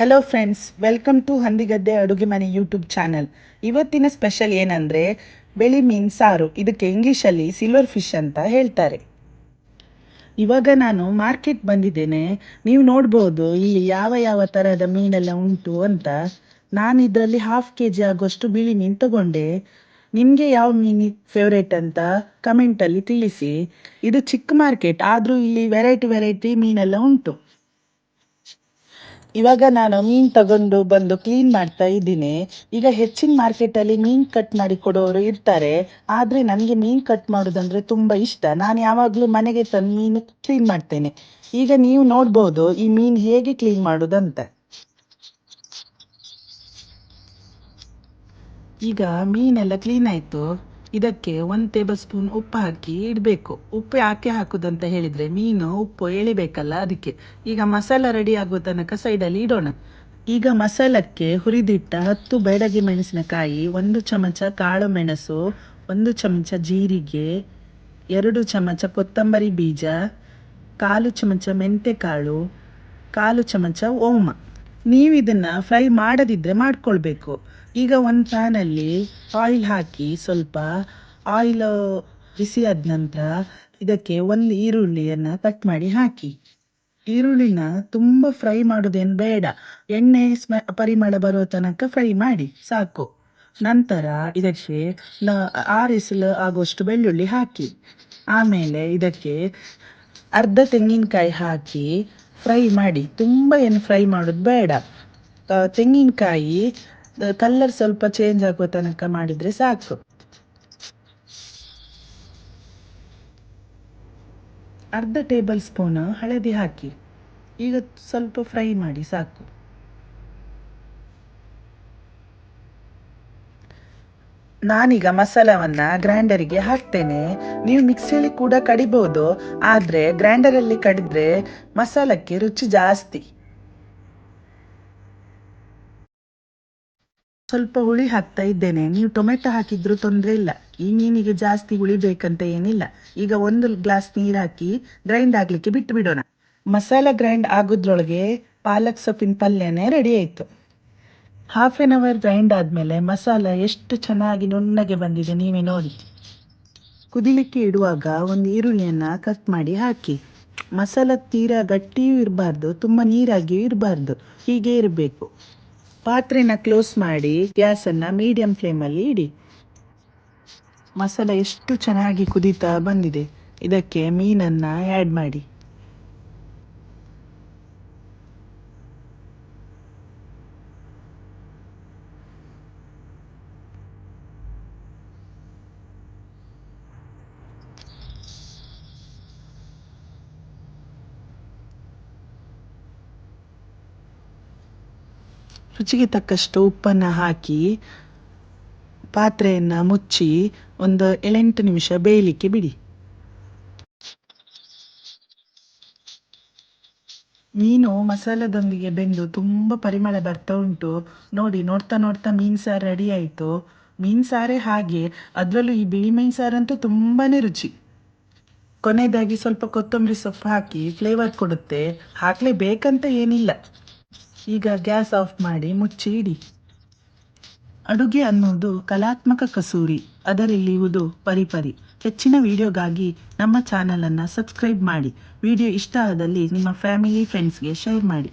Hello friends welcome to Handigadde ಅಡುಗೆ ಮನೆ YouTube channel ಇವತ್ತಿನ ಸ್ಪೆಷಲ್ ಏನಂದರೆ ಬೆಳಿ ಮೀನು ಸಾರು ಇದಕ್ಕೆ ಇಂಗ್ಲೀಷಲ್ಲಿ ಸಿಲ್ವರ್ ಫಿಶ್ ಅಂತ ಹೇಳ್ತಾರೆ. ಇವಾಗ ನಾನು ಮಾರ್ಕೆಟ್ ಬಂದಿದ್ದೇನೆ, ನೀವು ನೋಡ್ಬೋದು ಇಲ್ಲಿ ಯಾವ ಯಾವ ಥರದ ಮೀನೆಲ್ಲ ಉಂಟು ಅಂತ. ನಾನು ಇದರಲ್ಲಿ ಹಾಫ್ ಕೆ ಜಿ ಆಗುವಷ್ಟು ಬಿಳಿ ಮೀನು ತಗೊಂಡೆ. ನಿಮಗೆ ಯಾವ ಮೀನು ಫೇವ್ರೇಟ್ ಅಂತ ಕಮೆಂಟಲ್ಲಿ ತಿಳಿಸಿ. ಇದು ಚಿಕ್ಕ ಮಾರ್ಕೆಟ್ ಆದರೂ ಇಲ್ಲಿ ವೆರೈಟಿ ವೆರೈಟಿ ಮೀನೆಲ್ಲ ಉಂಟು. ಇವಾಗ ನಾನು ಮೀನು ತಗೊಂಡು ಬಂದು ಕ್ಲೀನ್ ಮಾಡ್ತಾ ಇದ್ದೀನಿ. ಈಗ ಹೆಚ್ಚಿನ ಮಾರ್ಕೆಟಲ್ಲಿ ಮೀನು ಕಟ್ ಮಾಡಿ ಕೊಡೋರು ಇರ್ತಾರೆ. ಆದರೆ ನನಗೆ ಮೀನು ಕಟ್ ಮಾಡೋದಂದ್ರೆ ತುಂಬ ಇಷ್ಟ. ನಾನು ಯಾವಾಗಲೂ ಮನೆಗೆ ತಂದು ಮೀನು ಕ್ಲೀನ್ ಮಾಡ್ತೇನೆ. ಈಗ ನೀವು ನೋಡ್ಬೋದು ಈ ಮೀನು ಹೇಗೆ ಕ್ಲೀನ್ ಮಾಡೋದಂತ. ಈಗ ಮೀನೆಲ್ಲ ಕ್ಲೀನ್ ಆಯಿತು. ಇದಕ್ಕೆ ಒಂದು ಟೇಬಲ್ ಸ್ಪೂನ್ ಉಪ್ಪು ಹಾಕಿ ಇಡಬೇಕು. ಉಪ್ಪು ಯಾಕೆ ಹಾಕುದಂತ ಹೇಳಿದರೆ ಮೀನು ಉಪ್ಪು ಎಳಿಬೇಕಲ್ಲ ಅದಕ್ಕೆ. ಈಗ ಮಸಾಲ ರೆಡಿ ಆಗೋ ತನಕ ಸೈಡಲ್ಲಿ ಇಡೋಣ. ಈಗ ಮಸಾಲಕ್ಕೆ ಹುರಿದಿಟ್ಟ ಹತ್ತು ಬೆಳಗ್ಗೆ ಮೆಣಸಿನಕಾಯಿ, ಒಂದು ಚಮಚ ಕಾಳು ಮೆಣಸು, ಒಂದು ಚಮಚ ಜೀರಿಗೆ, ಎರಡು ಚಮಚ ಕೊತ್ತಂಬರಿ ಬೀಜ, ಕಾಲು ಚಮಚ ಮೆಂತೆಕಾಳು, ಕಾಲು ಚಮಚ ಓಮ. ನೀವು ಇದನ್ನು ಫ್ರೈ ಮಾಡದಿದ್ದರೆ ಮಾಡ್ಕೊಳ್ಬೇಕು. ಈಗ ಒಂದು ಪ್ಯಾನಲ್ಲಿ ಆಯಿಲ್ ಹಾಕಿ ಸ್ವಲ್ಪ ಆಯಿಲ್ ಬಿಸಿ ಆದ ನಂತರ ಇದಕ್ಕೆ ಒಂದು ಈರುಳ್ಳಿಯನ್ನು ಕಟ್ ಮಾಡಿ ಹಾಕಿ. ಈರುಳ್ಳಿನ ತುಂಬ ಫ್ರೈ ಮಾಡೋದೇನು ಬೇಡ. ಎಣ್ಣೆ ಸ್ಮ, ಪರಿಮಳ ಬರೋ ತನಕ ಫ್ರೈ ಮಾಡಿ, ಸಾಕು. ನಂತರ ಇದಕ್ಕೆ ನ, ಆರಿಸಲು ಆಗುವಷ್ಟು ಬೆಳ್ಳುಳ್ಳಿ ಹಾಕಿ. ಆಮೇಲೆ ಇದಕ್ಕೆ ಅರ್ಧ ತೆಂಗಿನಕಾಯಿ ಹಾಕಿ ಫ್ರೈ ಮಾಡಿ. ತುಂಬ ಏನು ಫ್ರೈ ಮಾಡೋದು ಬೇಡ. ತೆಂಗಿನಕಾಯಿ ಕಲ್ಲರ್ ಸ್ವಲ್ಪ ಚೇಂಜ್ ಆಗುವ ತನಕ ಮಾಡಿದ್ರೆ ಸಾಕು. ಅರ್ಧ ಟೇಬಲ್ ಸ್ಪೂನ್ ಹಳದಿ ಹಾಕಿ, ಈಗ ಸ್ವಲ್ಪ ಫ್ರೈ ಮಾಡಿ ಸಾಕು. ನಾನೀಗ ಮಸಾಲವನ್ನು ಗ್ರೈಂಡರಿಗೆ ಹಾಕ್ತೇನೆ. ನೀವು ಮಿಕ್ಸಿಯಲ್ಲಿ ಕೂಡ ಕಡಿಬೋದು, ಆದರೆ ಗ್ರೈಂಡರಲ್ಲಿ ಕಡಿದ್ರೆ ಮಸಾಲಕ್ಕೆ ರುಚಿ ಜಾಸ್ತಿ. ಸ್ವಲ್ಪ ಹುಳಿ ಹಾಕ್ತಾ ಇದ್ದೇನೆ. ನೀವು ಟೊಮೆಟೊ ಹಾಕಿದ್ರು ತೊಂದರೆ ಇಲ್ಲ. ಈ ಮೀನಿಗೆ ಜಾಸ್ತಿ ಹುಳಿ ಬೇಕಂತ ಏನಿಲ್ಲ. ಈಗ ಒಂದು ಗ್ಲಾಸ್ ನೀರು ಹಾಕಿ ಗ್ರೈಂಡ್ ಆಗಲಿಕ್ಕೆ ಬಿಟ್ಟು ಬಿಡೋಣ ಮಸಾಲ ಗ್ರೈಂಡ್ ಆಗೋದ್ರೊಳಗೆ ಪಾಲಕ್ ಸೊಪ್ಪಿನ ಪಲ್ಯನೇ ರೆಡಿ ಆಯಿತು. ಹಾಫ್ ಆನ್ ಅವರ್ ಗ್ರೈಂಡ್ ಆದಮೇಲೆ ಮಸಾಲ ಎಷ್ಟು ಚೆನ್ನಾಗಿ ನುಣ್ಣಗೆ ಬಂದಿದೆ ನೀವೇ ನೋಡಿ. ಕುದಿಲಿಕ್ಕೆ ಇಡುವಾಗ ಒಂದು ಈರುಳ್ಳಿಯನ್ನು ಕಟ್ ಮಾಡಿ ಹಾಕಿ. ಮಸಾಲ ತೀರಾ ಗಟ್ಟಿಯೂ ಇರಬಾರ್ದು, ತುಂಬ ನೀರಾಗಿಯೂ ಇರಬಾರ್ದು. ಹೀಗೆ ಇರಬೇಕು. ಪಾತ್ರೆನ ಕ್ಲೋಸ್ ಮಾಡಿ ಗ್ಯಾಸನ್ನು ಮೀಡಿಯಂ ಫ್ಲೇಮಲ್ಲಿ ಇಡಿ. ಮಸಾಲ ಎಷ್ಟು ಚೆನ್ನಾಗಿ ಕುದೀತಾ ಬಂದಿದೆ. ಇದಕ್ಕೆ ಮೀನನ್ನು ಆ್ಯಡ್ ಮಾಡಿ. ರುಚಿಗೆ ತಕ್ಕಷ್ಟು ಉಪ್ಪನ್ನು ಹಾಕಿ ಪಾತ್ರೆಯನ್ನು ಮುಚ್ಚಿ ಒಂದು ಏಳೆಂಟು ನಿಮಿಷ ಬೇಯಲಿಕ್ಕೆ ಬಿಡಿ. ಮೀನು ಮಸಾಲದೊಂದಿಗೆ ಬೆಂದು ತುಂಬ ಪರಿಮಳ ಬರ್ತಾ ಉಂಟು. ನೋಡಿ, ನೋಡ್ತಾ ನೋಡ್ತಾ ಮೀನು ಸಾರು ರೆಡಿ ಆಯಿತು. ಮೀನು ಸಾರೇ ಹಾಗೆ, ಅದರಲ್ಲೂ ಈ ಬಿಳಿ ಮೀನು ಸಾರಂತೂ ತುಂಬಾ ರುಚಿ. ಕೊನೆಯದಾಗಿ ಸ್ವಲ್ಪ ಕೊತ್ತಂಬರಿ ಸೊಪ್ಪು ಹಾಕಿ ಫ್ಲೇವರ್ ಕೊಡುತ್ತೆ. ಹಾಕಲೇಬೇಕಂತ ಏನಿಲ್ಲ. ಈಗ ಗ್ಯಾಸ್ ಆಫ್ ಮಾಡಿ ಮುಚ್ಚಿ ಇಡಿ ಅಡುಗೆ ಅನ್ನೋದು ಕಲಾತ್ಮಕ ಕಸೂರಿ ಅದರಲ್ಲಿರುವುದು ಪರಿಪರಿ. ಹೆಚ್ಚಿನ ವಿಡಿಯೋಗಾಗಿ ನಮ್ಮ ಚಾನಲನ್ನು ಸಬ್ಸ್ಕ್ರೈಬ್ ಮಾಡಿ. ವಿಡಿಯೋ ಇಷ್ಟ ಆದಲ್ಲಿ ನಿಮ್ಮ ಫ್ಯಾಮಿಲಿ, ಫ್ರೆಂಡ್ಸ್ಗೆ ಶೇರ್ ಮಾಡಿ.